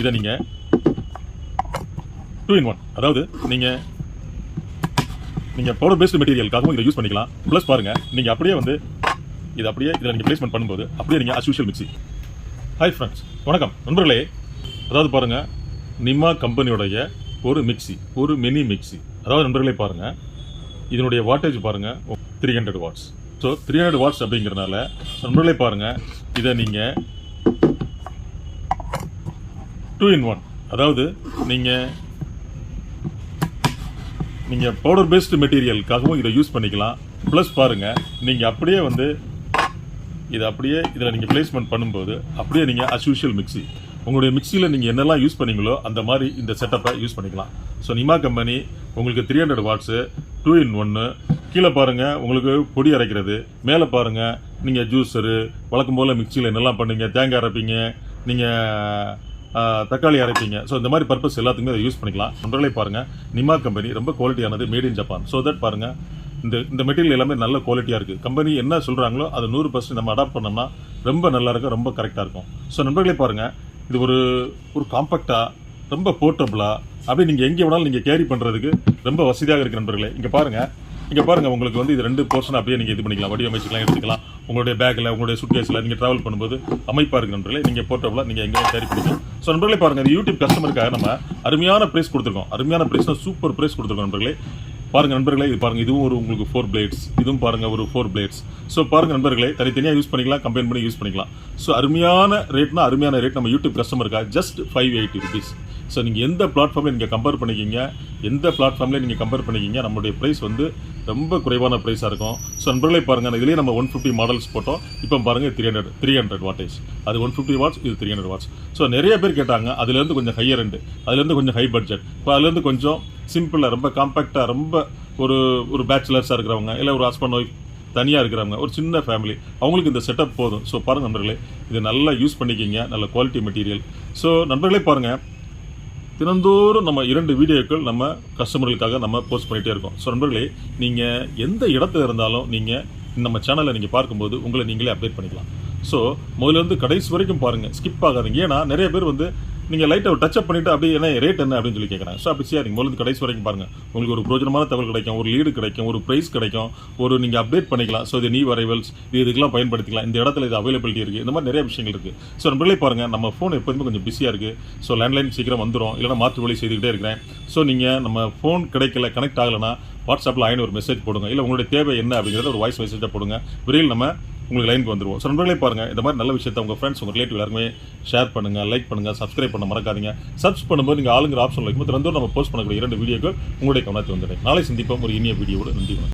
இதை நீங்கள் two in one அதாவது நீங்கள் நீங்கள் பவுடர் பேஸ்டு மெட்டீரியலுக்காகவும் இதை யூஸ் பண்ணிக்கலாம். ப்ளஸ் பாருங்கள் நீங்கள் அப்படியே வந்து இது அப்படியே இதில் நீங்கள் பிளேஸ்மெண்ட் பண்ணும்போது அப்படியே நீங்கள் அஸ்யூஷியல் மிக்சி ஹாய் ஃப்ரெண்ட்ஸ் வணக்கம். நண்பர்களே அதாவது பாருங்கள் நிம்மா கம்பெனியோடைய ஒரு மிக்ஸி ஒரு மினி மிக்ஸி அதாவது நண்பர்களே பாருங்கள் இதனுடைய வாட்டேஜ் பாருங்கள் three hundred watts so three hundred watts அப்படிங்கிறனால நண்பர்களே பாருங்கள் இதை நீங்கள் டூ இன் ஒன் அதாவது நீங்கள் நீங்கள் பவுடர் பேஸ்டு மெட்டீரியலுக்காகவும் இதை யூஸ் பண்ணிக்கலாம். ப்ளஸ் பாருங்கள் நீங்கள் அப்படியே வந்து இதை அப்படியே இதில் நீங்கள் பிளேஸ்மெண்ட் பண்ணும்போது அப்படியே நீங்கள் அஸ்யூஷுவல் மிக்ஸி உங்களுடைய மிக்சியில் நீங்கள் என்னெல்லாம் யூஸ் பண்ணீங்களோ அந்த மாதிரி இந்த செட்டப்பை யூஸ் பண்ணிக்கலாம். ஸோ நிமா கம்பெனி உங்களுக்கு three hundred watts two in ஒன்று கீழே பாருங்கள் உங்களுக்கு பொடி அரைக்கிறது. மேலே பாருங்கள் நீங்கள் ஜூஸரு வழக்கம் போல் மிக்சியில் என்னெல்லாம் பண்ணுவீங்க தேங்காய் அரைப்பீங்க நீங்கள் தக்காளி அரைப்பீங்க. ஸோ இந்த மாதிரி பர்பஸ் எல்லாத்துக்குமே அதை யூஸ் பண்ணிக்கலாம். நண்பர்களே பாருங்கள் நிமா கம்பெனி ரொம்ப குவாலிட்டியானது made in Japan so that பாருங்கள் இந்த இந்த மெட்டீரியல் எல்லாமே நல்ல குவாலிட்டியாக இருக்குது கம்பெனி என்ன சொல்கிறாங்களோ அதை நூறு பர்சன்ட் நம்ம அடாப்ட் பண்ணோம்னா ரொம்ப நல்லா இருக்கும் ரொம்ப கரெக்டாக இருக்கும். ஸோ நண்பர்களே பாருங்கள் இது ஒரு ஒரு காம்பேக்டாக ரொம்ப போர்ட்டபுளாக அப்படியே நீங்கள் எங்கே வேணாலும் நீங்கள் கேரி பண்ணுறதுக்கு ரொம்ப வசதியாக இருக்குது நண்பர்களே. இங்கே பாருங்கள் இங்கே பாருங்கள் உங்களுக்கு வந்து இது ரெண்டு போர்ஷன் அப்படியே நீங்கள் இது பண்ணிக்கலாம். வடிவமைச்சுக்கலாம் எடுத்துக்கலாம். உங்களுடைய பேக்கில் உங்களுடைய சுட்கேஸில் நீங்கள் ட்ராவல் பண்ணும்போது அமைப்பாக இருக்குது நண்பர்களே. நீங்கள் போர்ட்டபுளாக நீங்கள் எங்கேயும் கேரி பண்ணிக்கலாம். ஸோ நண்பர்களே பாருங்கள் இந்த யூடியூப் கஸ்டமருக்காக நம்ம அருமையான ப்ரைஸ் கொடுத்துருக்கோம். அருமையான ப்ரைஸ்னா சூப்பர் ப்ரைஸ் கொடுத்துருக்கோம் நண்பர்களே. பாருங்க நண்பர்களே இது பாருங்க இதுவும் ஒரு உங்களுக்கு ஃபோர் பிளேட்ஸ் இதுவும் பாருங்க ஒரு ஃபோர் பிளேட்ஸ் ஸோ பாருங்க நண்பர்களே தனித்தனியாக யூஸ் பண்ணிக்கலாம் கம்பைன் பண்ணி யூஸ் பண்ணிக்கலாம். ஸோ அருமையான ரேட்னா அருமையான ரேட் நம்ம YouTube கஸ்டமருக்கா just five eighty rupees so நீங்கள் எந்த பிளாட்ஃபார்மில் நீங்கள் கம்பேர் பண்ணிக்கிங்க எந்த பிளாட்ஃபார்மில் நீங்கள் கம்பேர் பண்ணிக்கிங்க நம்மளுடைய ப்ரைஸ் வந்து ரொம்ப குறைவான ப்ரைஸாக இருக்கும். ஸோ நண்பர்களே பாருங்கள் இதுலேயே நம்ம ஒன் ஃபிஃப்டி மாடல்ஸ் போட்டோம். இப்போ பாருங்கள் three hundred three hundred wattage அது ஒன் ஃபிஃப்டி வாட்ஸ் இது த்ரீ ஹண்ட்ரட் வாட்ஸ் ஸோ நிறைய பேர் கேட்டாங்க அதுலேருந்து கொஞ்சம் ஹையர் ரெண்டு அதுலேருந்து கொஞ்சம் ஹை பட்ஜெட் இப்போ அதுலேருந்து கொஞ்சம் சிம்பிளாக ரொம்ப காம்பேக்டாக ரொம்ப ஒரு ஒரு பேச்சுலர்ஸாக இருக்கிறவங்க இல்லை ஒரு ஹஸ்பண்ட் ஒய்ஃப் தனியாக இருக்கிறவங்க ஒரு சின்ன ஃபேமிலி அவங்களுக்கு இந்த செட்டப் போதும். ஸோ பாருங்கள் நண்பர்களே இது நல்லா யூஸ் பண்ணிக்கிங்க நல்ல குவாலிட்டி மெட்டீரியல் ஸோ நண்பர்களே பாருங்கள் தினந்தோறும் நம்ம இரண்டு வீடியோக்கள் நம்ம கஸ்டமர்களுக்காக நம்ம போஸ்ட் பண்ணிகிட்டே இருக்கோம். ஸோ நண்பர்களே நீங்கள் எந்த இடத்துல இருந்தாலும் நீங்கள் நம்ம சேனலை நீங்கள் பார்க்கும்போது உங்களை நீங்களே அப்டேட் பண்ணிக்கலாம். ஸோ முதல்ல இருந்து கடைசி வரைக்கும் பாருங்கள் ஸ்கிப் ஆகாதீங்க. ஏன்னா நிறைய பேர் வந்து நீங்கள் லைட்டை டச் பண்ணிவிட்டு பண்ணிட்டு அப்படியே என்ன ரேட் என்ன அப்படின்னு சொல்லி கேட்குறேன் ஸோ அப்படி சரிங்க முதல்ல கடைசி வரைக்கும் பாருங்கள் உங்களுக்கு ஒரு பிரோஜனமான தகவல் கிடைக்கும் ஒரு லீடு கிடைக்கும் ஒரு ப்ரைஸ் கிடைக்கும் ஒரு நீங்கள் அப்டேட் பண்ணிக்கலாம். ஸோ இது நீ வரைவல்ஸ் இது இதுக்கெல்லாம் பயன்படுத்திக்கலாம். இந்த இடத்துல இது அவைலபிலிட்டி இருக்குது இந்த மாதிரி நிறைய விஷயங்கள் இருக்குது ஸோ நம்மளே பாருங்கள் நம்ம ஃபோன் எப்போதுமே கொஞ்சம் பிஸியாக இருக்குது ஸோ லேண்ட்லைன் சீக்கிரம் வந்துடும் இல்லைனா மாற்று வழி செய்துக்கிட்டே இருக்கிறேன். ஸோ நீங்கள் நம்ம ஃபோன் கிடைக்கல கனெக்ட் ஆகலைன்னா வாட்ஸ்அப்பில் ஆயின ஒரு மெசேஜ் போடுங்க. இல்லை உங்களுடைய தேவை என்ன அப்படிங்கிறத ஒரு வாய்ஸ் மெசேஜாக போடுங்க. விரைவில் நம்ம உங்களுக்கு லைனுக்கு வந்துருவோம். ஸோ நண்பர்களே பாருங்கள் இந்த மாதிரி நல்ல விஷயத்தை உங்கள் ஃப்ரெண்ட்ஸ் உங்கள் ரிலேட்டிவ் எல்லாருமே ஷேர் பண்ணுங்கள் லைக் பண்ணுங்கள் சப்ஸ்கிரைப் பண்ண மறக்காதீங்க. சப்ஸ் பண்ணும்போது நீங்கள் ஆளுங்கிற ஆப்ஷன் வைக்கும்போது திறந்தோடு நம்ம போஸ்ட் பண்ணக்கூடிய இரண்டு வீடியோக்கள் உங்களுடைய கவனத்தை வந்துடுறேன் நாளை சந்திப்போம். ஒரு இனிய வீடியோவோட நன்றி